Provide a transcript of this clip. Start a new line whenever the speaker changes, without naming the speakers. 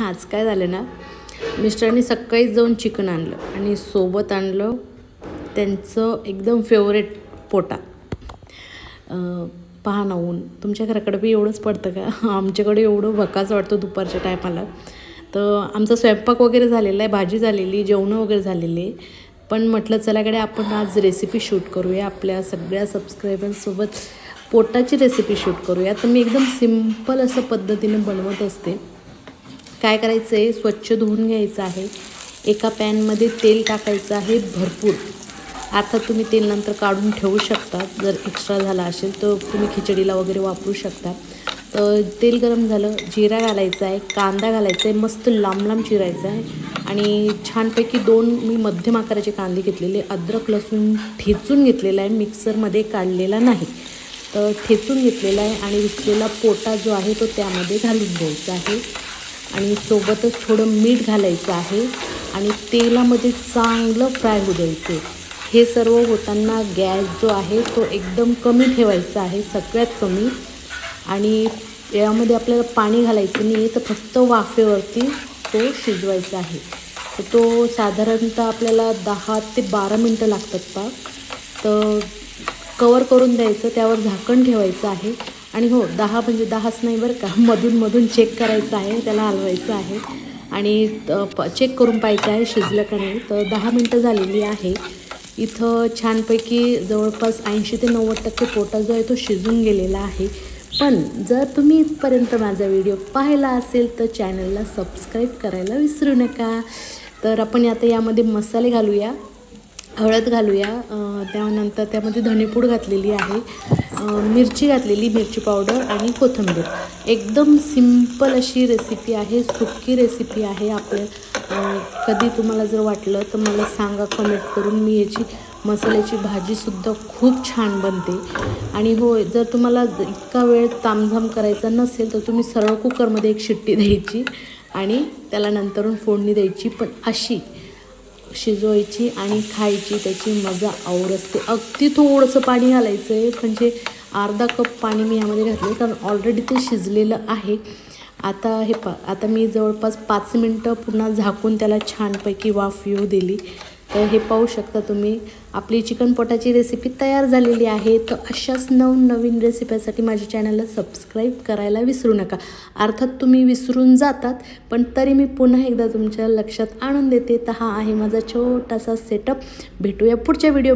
आज काय झालं ना मिस्टरांनी सकाळीच जाऊन चिकन आणलं आणि सोबत आणलं त्यांचं एकदम फेवरेट पोटा. पहा ना ऊन तुमच्या घराकडे बी एवढंच पडतं का? आमच्याकडे एवढं भकाच वाटतं दुपारच्या टायमाला. तर आमचा स्वयंपाक वगैरे झालेला आहे भाजी झालेली जेवणं वगैरे झालेली. आहे पण म्हटलं चलाकडे आपण आज रेसिपी शूट करूया. आपल्या सगळ्या सबस्क्रायबर्ससोबत पोटाची रेसिपी शूट करूया. तर मी एकदम सिंपल असं पद्धतीने बनवत असते. काय करायचं आहे? स्वच्छ धुवून घ्यायचं आहे. एका पॅनमध्ये तेल टाकायचं आहे भरपूर. आता तुम्ही तेल नंतर काढून ठेवू शकता. जर एक्स्ट्रा झाला असेल तर तुम्ही खिचडीला वगैरे वापरू शकता. तर तेल गरम झालं जिरा घालायचा आहे कांदा घालायचा आहे मस्त लांब लांब चिरायचा आहे. आणि छानपैकी दोन मी मध्यम आकाराचे कांदे घेतलेले अद्रक लसूण ठेचून घेतलेला आहे मिक्सरमध्ये काढलेला नाही. तर ठेचून घेतलेला आहे आणि विकलेला पोटा जो आहे तो त्यामध्ये घालून घ्यायचा आहे. आणि सोबतच थोडं मीठ घालायचं आहे आणि तेलामध्ये चांगलं फ्राय होऊ द्यायचे. हे सर्व होताना गॅस जो आहे तो एकदम कमी ठेवायचा आहे सगळ्यात कमी. आणि यामध्ये आपल्याला पाणी घालायचं नाही आहे तर फक्त वाफेवरती तो शिजवायचा आहे. तर तो साधारणतः आपल्याला दहा ते बारा मिनटं लागतात पा तर कवर करून द्यायचं त्यावर झाकण ठेवायचं आहे. आणि हो दहा म्हणजे दहाच नाही बरं का. मधून मधून चेक करायचं आहे त्याला हलवायचं आहे. आणि प चेक करून पाहायचं आहे शिजलं का नाही. तर दहा मिनटं झालेली आहे. इथं छानपैकी जवळपास ऐंशी ते नव्वद टक्के पोटा जो आहे तो शिजून गेलेला आहे. पण जर तुम्ही इथपर्यंत माझा व्हिडिओ पाहिला असेल तर चॅनलला सबस्क्राईब करायला विसरू नका. तर आपण आता यामध्ये मसाले घालूया हळद घालूया. त्यानंतर त्यामध्ये धणेपूड घातलेली आहे. मिरची घातलेली मिरची पावडर आणि कोथिंबीर. एकदम सिंपल अशी रेसिपी आहे सुकी रेसिपी आहे आपल्या. कधी तुम्हाला जर वाटलं तर मला सांगा कमेंट करून. मी याची मसाल्याची भाजीसुद्धा खूप छान बनते. आणि हो जर तुम्हाला इतका वेळ तामझाम करायचा नसेल तर तुम्ही सरळ कुकरमध्ये एक शिट्टी द्यायची आणि त्याला नंतरून फोडणी द्यायची. पण अशी शिजवायची आणि खायची त्याची मजा और असते अगदी थोडंसं पाणी घालायचं आहे म्हणजे अर्धा कप पाणी मी यामध्ये घातलं कारण ऑलरेडी ते शिजलेलं आहे. आता हे पा आता मी जवळपास पाच मिनटं पुन्हा झाकून त्याला छानपैकी वाफ येऊ दिली. तर हे पाहू शकता तुम्ही आपली चिकन पोटाची रेसिपी तयार झालेली आहे. तर अशाच नवनवीन रेसिपीसाठी माझ्या चॅनलला सबस्क्राईब करायला विसरू नका. अर्थात तुम्ही विसरून जातात पण तरी मी पुन्हा एकदा तुमच्या लक्षात आणून देते. तर हा आहे माझा छोटासा सेटअप भेटूया पुढच्या व्हिडिओ